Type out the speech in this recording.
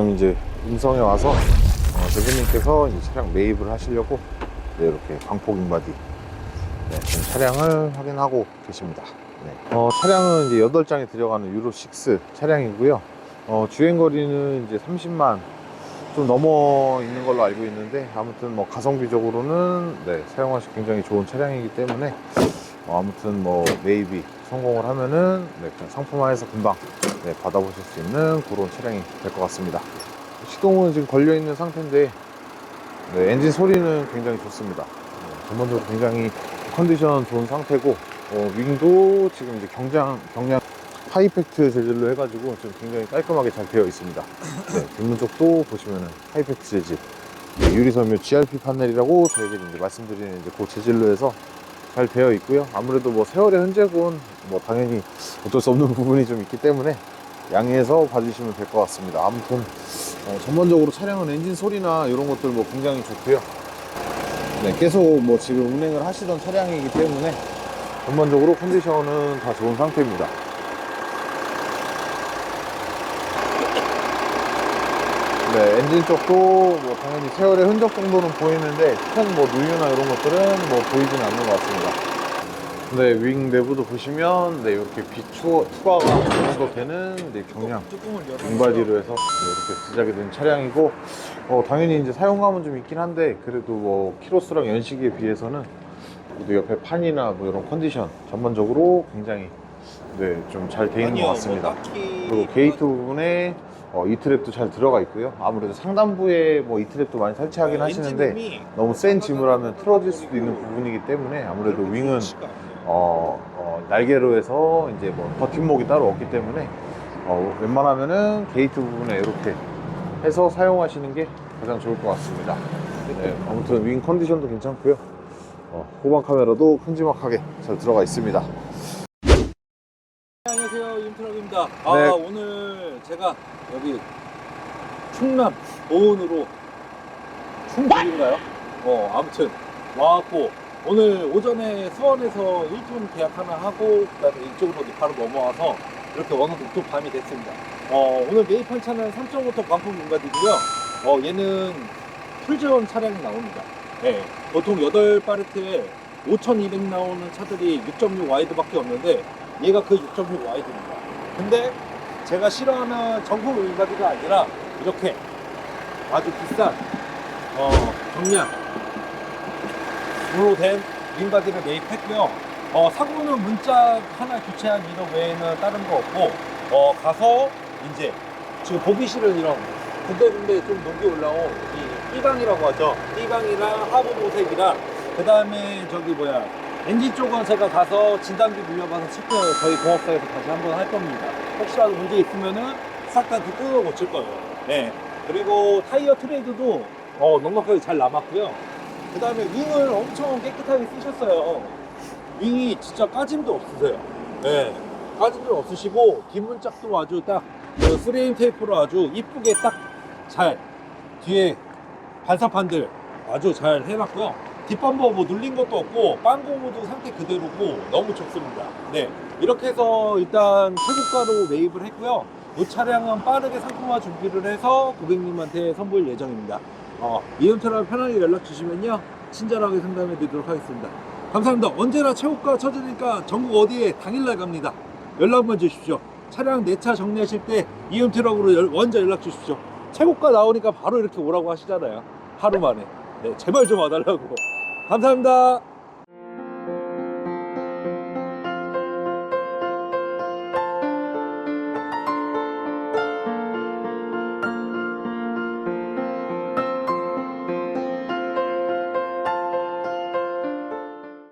지금 이제 음성에 와서 어, 대표님께서 이제 차량 매입을 하시려고 네, 이렇게 광폭 인바디 네, 지금 차량을 확인하고 계십니다. 네. 어, 차량은 이제 8장에 들어가는 유로 6 차량이고요. 어, 주행 거리는 이제 30만 좀 넘어 있는 걸로 알고 있는데 아무튼 뭐 가성비적으로는 네, 사용하시 굉장히 좋은 차량이기 때문에 어, 아무튼 뭐 매입이 성공을 하면은 네, 그냥 상품화해서 금방 네, 받아보실 수 있는 그런 차량이 될 것 같습니다. 시동은 지금 걸려 있는 상태인데 네, 엔진 소리는 굉장히 좋습니다. 네, 전반적으로 굉장히 컨디션 좋은 상태고 어, 윙도 지금 이제 경량 경량 하이팩트 재질로 해가지고 지금 굉장히 깔끔하게 잘 되어 있습니다. 네, 뒷문 쪽도 보시면은 하이팩트 재질 네, 유리섬유 GRP 판넬이라고 저희들이 이제 말씀드리는 이제 그 재질로 해서 잘 되어 있고요. 아무래도 뭐 세월의 흔적은 뭐 당연히 어쩔 수 없는 부분이 좀 있기 때문에 양해해서 봐주시면 될 것 같습니다. 아무튼 어, 전반적으로 차량은 엔진 소리나 이런 것들 뭐 굉장히 좋고요. 네, 계속 뭐 지금 운행을 하시던 차량이기 때문에 전반적으로 컨디션은 다 좋은 상태입니다. 네, 엔진 쪽도 뭐 당연히 세월의 흔적 정도는 보이는데 큰 뭐 누유나 이런 것들은 뭐 보이진 않는 것 같습니다. 네, 윙 내부도 보시면 네, 이렇게 비추 투과가 어느 정도 되는 네, 경량. 윙바디로 해서 네, 이렇게 제작이 된 차량이고 어, 당연히 이제 사용감은 좀 있긴 한데 그래도 뭐 키로수랑 연식에 비해서는 그래도 옆에 판이나 뭐 이런 컨디션 전반적으로 굉장히 네, 좀 잘 돼 있는 것 같습니다. 그리고 게이트 부분에 어, 이 트랩도 잘 들어가 있고요. 아무래도 상단부에 뭐 이 트랩도 많이 설치하긴 하시는데 너무 센 짐을 하면 틀어질 수도 있는 부분이기 때문에 아무래도 윙은 어, 어, 날개로 해서 이제 뭐 버팀목이 따로 없기 때문에 어, 웬만하면은 게이트 부분에 이렇게 해서 사용하시는 게 가장 좋을 것 같습니다. 네, 아무튼 윙 컨디션도 괜찮고요. 어, 후방 카메라도 큼지막하게 잘 들어가 있습니다. 안녕하세요 임트럭입니다. 아 네. 오늘 제가 여기 충남 보은으로 충북인가요? 어 아무튼 와갖고 오늘 오전에 수원에서 1톤 계약 하나 하고 그다음에 이쪽으로 바로 넘어와서 이렇게 원어도 또 밤이 됐습니다. 어 오늘 매입한 차는 3.5톤 광풍 윤가디고요. 어 얘는 풀지원 차량이 나옵니다. 네, 보통 8파레트에 5,200 나오는 차들이 6.6 와이드밖에 없는데 얘가 그 6.6 와이드입니다. 근데 제가 싫어하는 정품 윙바디가 아니라 이렇게 아주 비싼 어, 경량 으로 된 윙바디를 매입했고요. 어, 사고는 문짝 하나 교체한 이런 외에는 다른 거 없고 어, 가서 이제 지금 보기 싫은 이런 군데군데 좀 녹이 올라온 이 띠방이라고 하죠. 띠방이랑 하부 보색이랑 그 다음에 저기 뭐야 엔진 쪽은 제가 가서 진단기 물려봐서 체크 저희 공업사에서 다시 한번 할 겁니다. 혹시라도 문제 있으면은 싹 다 뜯어 고칠 거예요. 네. 그리고 타이어 트레이드도 어, 넉넉하게 잘 남았고요. 그 다음에 윙을 엄청 깨끗하게 쓰셨어요. 윙이 진짜 까짐도 없으세요. 네. 까짐도 없으시고 뒷문짝도 아주 딱 그 프레임 테이프로 아주 이쁘게 딱 잘 뒤에 반사판들 아주 잘 해놨고요. 뒷범버 뭐 눌린 것도 없고 빵고무도 상태 그대로고 너무 좋습니다. 네 이렇게 해서 일단 최고가로 매입을 했고요. 이 차량은 빠르게 상품화 준비를 해서 고객님한테 선보일 예정입니다. 어, 이음처럼 편하게 연락 주시면요 친절하게 상담해 드리도록 하겠습니다. 감사합니다. 언제나 최고가 쳐주니까 전국 어디에 당일날 갑니다. 연락만 주십시오. 차량 내 차 정리하실 때 이음 트럭으로 열- 먼저 연락 주십시오. 최고가 나오니까 바로 이렇게 오라고 하시잖아요. 하루 만에. 네, 제발 좀 와달라고. 감사합니다.